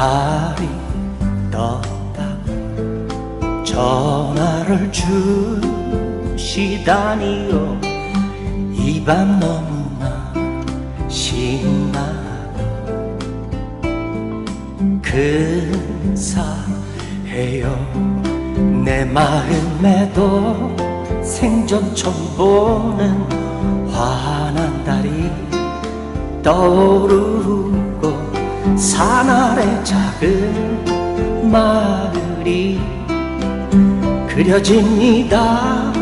달이 떴다. 전화를 주시다니요. 이 밤 너무나 신나고 근사해요. 내 마음에도 생전 처음 보는 환한 달이 떠오르고 산 아래 작은 마을이 그려집니다.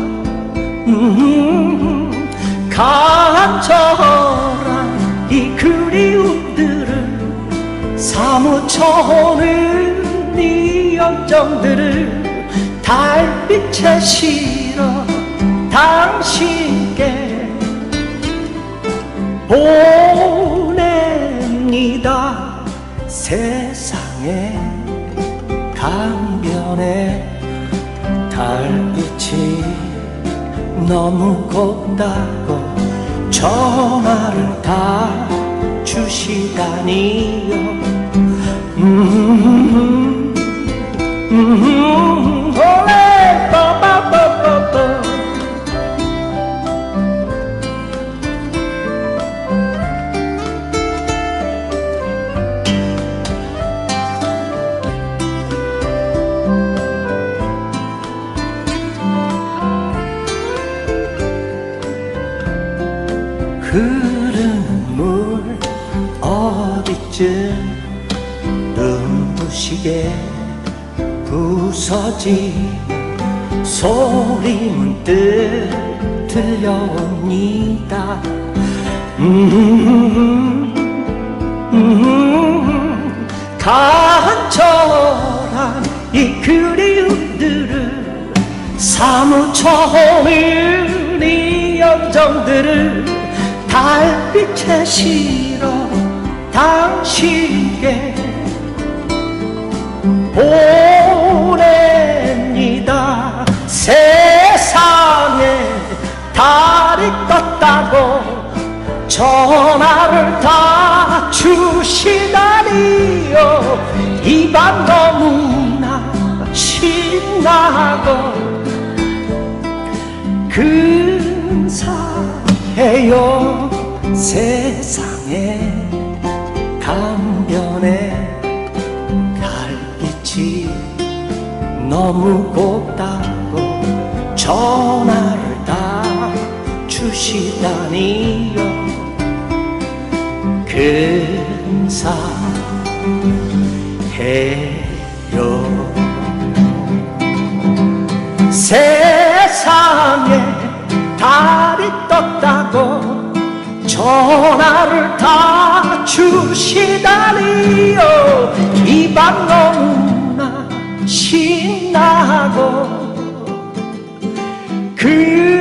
음, 간절한 이 그리움들을 사무쳐 오는 이 열정들을 달빛에 실어 당신께 보 세상에 강변에 달빛이 너무 곱다고 전화를 다 주시다니요. 음, 흐르는 물 어디쯤 눈부시게 부서지 소리 문득 들려옵니다. 음, 음, 간절한 이 그리움들을 사무쳐오는 이 열정들을 달빛에 실어 당신께 보냅니다. 세상에 달이 떴다고 전화를 다 주시다니요. 이 밤 너무나 신나고 근사 해요. 세상에 강변에 달빛이 너무 곱다고 전화를 다 주시다니요. 근사해요. 세 달려 이 밤 너무나 신나고 근사해요.